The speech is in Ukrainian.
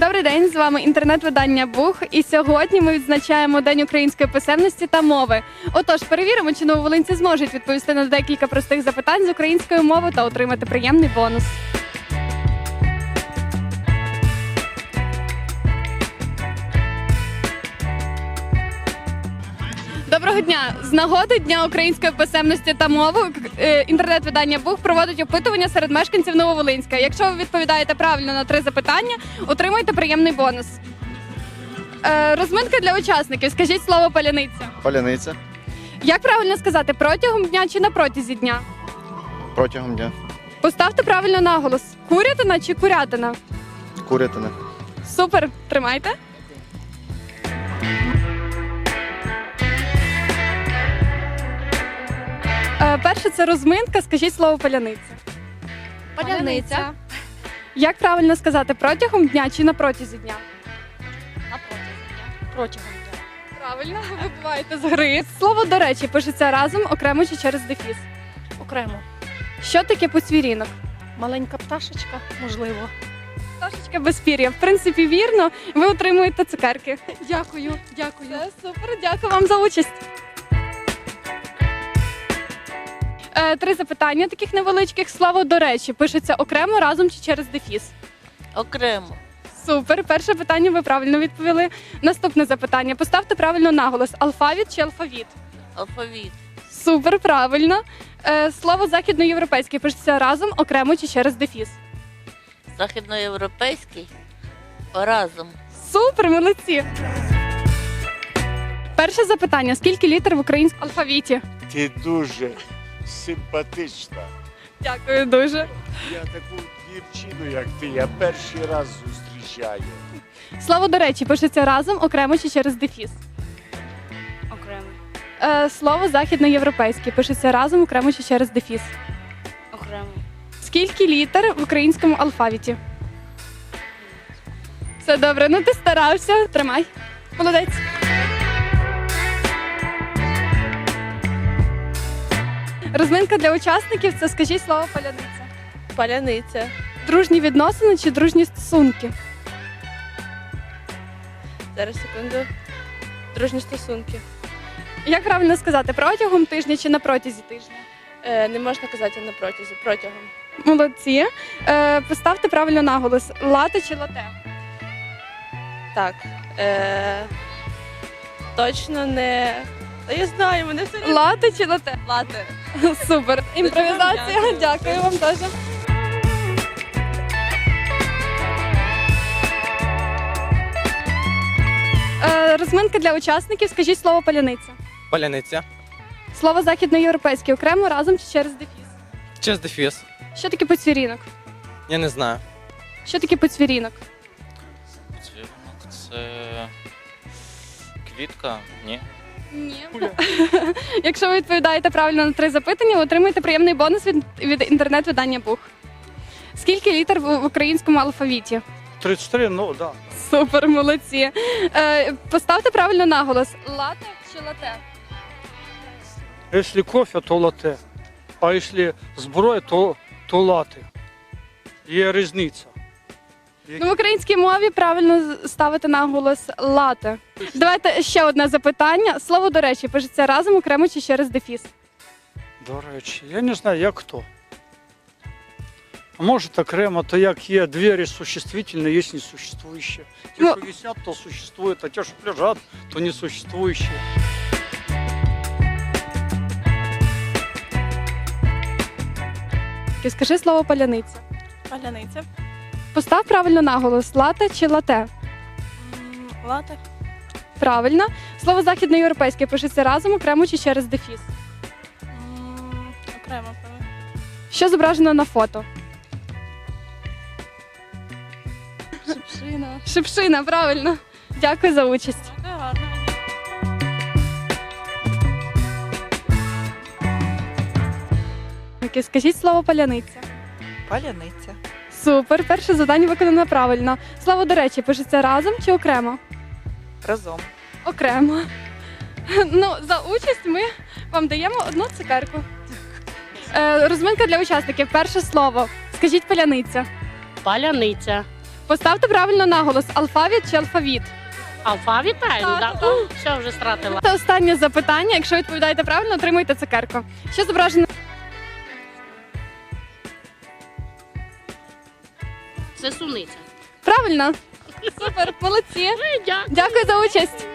Добрий день, з вами інтернет-видання Бух. І сьогодні ми відзначаємо День української писемності та мови. Отож, перевіримо, чи нововолинці зможуть відповісти на декілька простих запитань з української мови та отримати приємний бонус. Доброго дня! З нагоди Дня української писемності та мови е, інтернет-видання Бух проводить опитування серед мешканців Нововолинська. Якщо ви відповідаєте правильно на три запитання, отримуєте приємний бонус. Е, Розминка для учасників. Скажіть слово паляниця. Паляниця Як правильно сказати протягом дня чи на протязі дня? протягом дня. Поставте правильно наголос: курятина чи курятина? Курятина. Супер, тримайте. Е, Перше це розминка. Скажіть слово паляниця. Паляниця. Як правильно сказати протягом дня чи на протязі дня? На протязі дня. Протягом дня. Правильно, вибуваєте з гри. Слово до речі пишеться разом, окремо чи через дефіс. Окремо. Що таке поцвірінок? Маленька пташечка, можливо. Пташечка без пір'я. В принципі, вірно. Ви отримуєте цукерки. Дякую, дякую. Це супер, дякую вам за участь. Е, три запитання таких невеличких. Слово до речі, пишеться окремо разом чи через дефіс. Окремо. Супер. Перше питання ви правильно відповіли. Наступне запитання. Поставте правильно наголос: алфавіт чи алфавіт? Алфавіт. Супер, правильно. Е, слово західноєвропейське пишеться разом, окремо чи через дефіс. Західноєвропейський. Разом. Супер, молодці. Перше запитання: скільки літер в українському алфавіті? Ти дуже симпатична. Дякую дуже. Я таку дівчину, як ти, я перший раз зустрічаю. Слово до речі, пишеться разом, окремо чи через дефіс. Окремо. Е, слово західноєвропейське пишеться разом, окремо чи через дефіс. Окремо. Скільки літер в українському алфавіті? Все добре, ну ти старався. Тримай. Молодець. Розминка для учасників це скажіть слово паляниця. Паляниця. Дружні відносини чи дружні стосунки? Зараз секунду. Дружні стосунки. Як правильно сказати, протягом тижня чи на протязі тижня? Е, не можна казати на протязі, протягом. Молодці. Е, поставте правильно наголос: лате чи лате? Так. Е, точно не. Та я знаю, мене все не Лате чи лате? лати. Супер. Імпровізація. Дякую. Вам теж. Е, Розминка для учасників. Скажіть слово паляниця. Паляниця. Слово західноєвропейське окремо разом чи через дефіс. Через дефіс. Що таке поцвірінок? Я не знаю. Що таке поцвірінок? Цвірінок це квітка? Ні. Ні. Якщо ви відповідаєте правильно на три запитання, ви отримаєте приємний бонус від, від інтернет-видання Бух. Скільки літер в, в українському алфавіті? 33, ну да. Супер, молодці. Е, поставте правильно наголос: лате чи лате? Якщо кофе, то лате. А якщо зброя, то, то лати. Є різниця. Ну, в українській мові правильно ставити наголос лате. Давайте ще одне запитання. Слово до речі, пишеться разом окремо чи через дефіс. До речі, я не знаю, як хто. А може окремо, то як є двері существительні, є несуществуючі. Ті, Ну- що висять, то существують, а ті, що лежать, то несуществуючі. Скажи слово паляниця. Паляниця. Постав правильно наголос: лате чи лате. Лати. Правильно. Слово західноєвропейське пишеться разом окремо чи через дефіс. Окремо, певно. Що зображено на фото? Шипшина. Шипшина, правильно. Дякую за участь. Гарно. Скажіть слово паляниця. Паляниця. Супер, перше завдання виконано правильно. Слово до речі, пишеться разом чи окремо? Разом. Окремо. Ну, за участь ми вам даємо одну цукерку. Е, розминка для учасників. Перше слово. Скажіть паляниця. Паляниця. Поставте правильно наголос: алфавіт чи алфавіт. Алфавіт правильно, Так. так? Все, вже стратила. Це останнє запитання. Якщо відповідаєте правильно, отримуєте цукерку. Що зображено? Це суниця. Правильно. Супер, молодці. Дякую. За участь.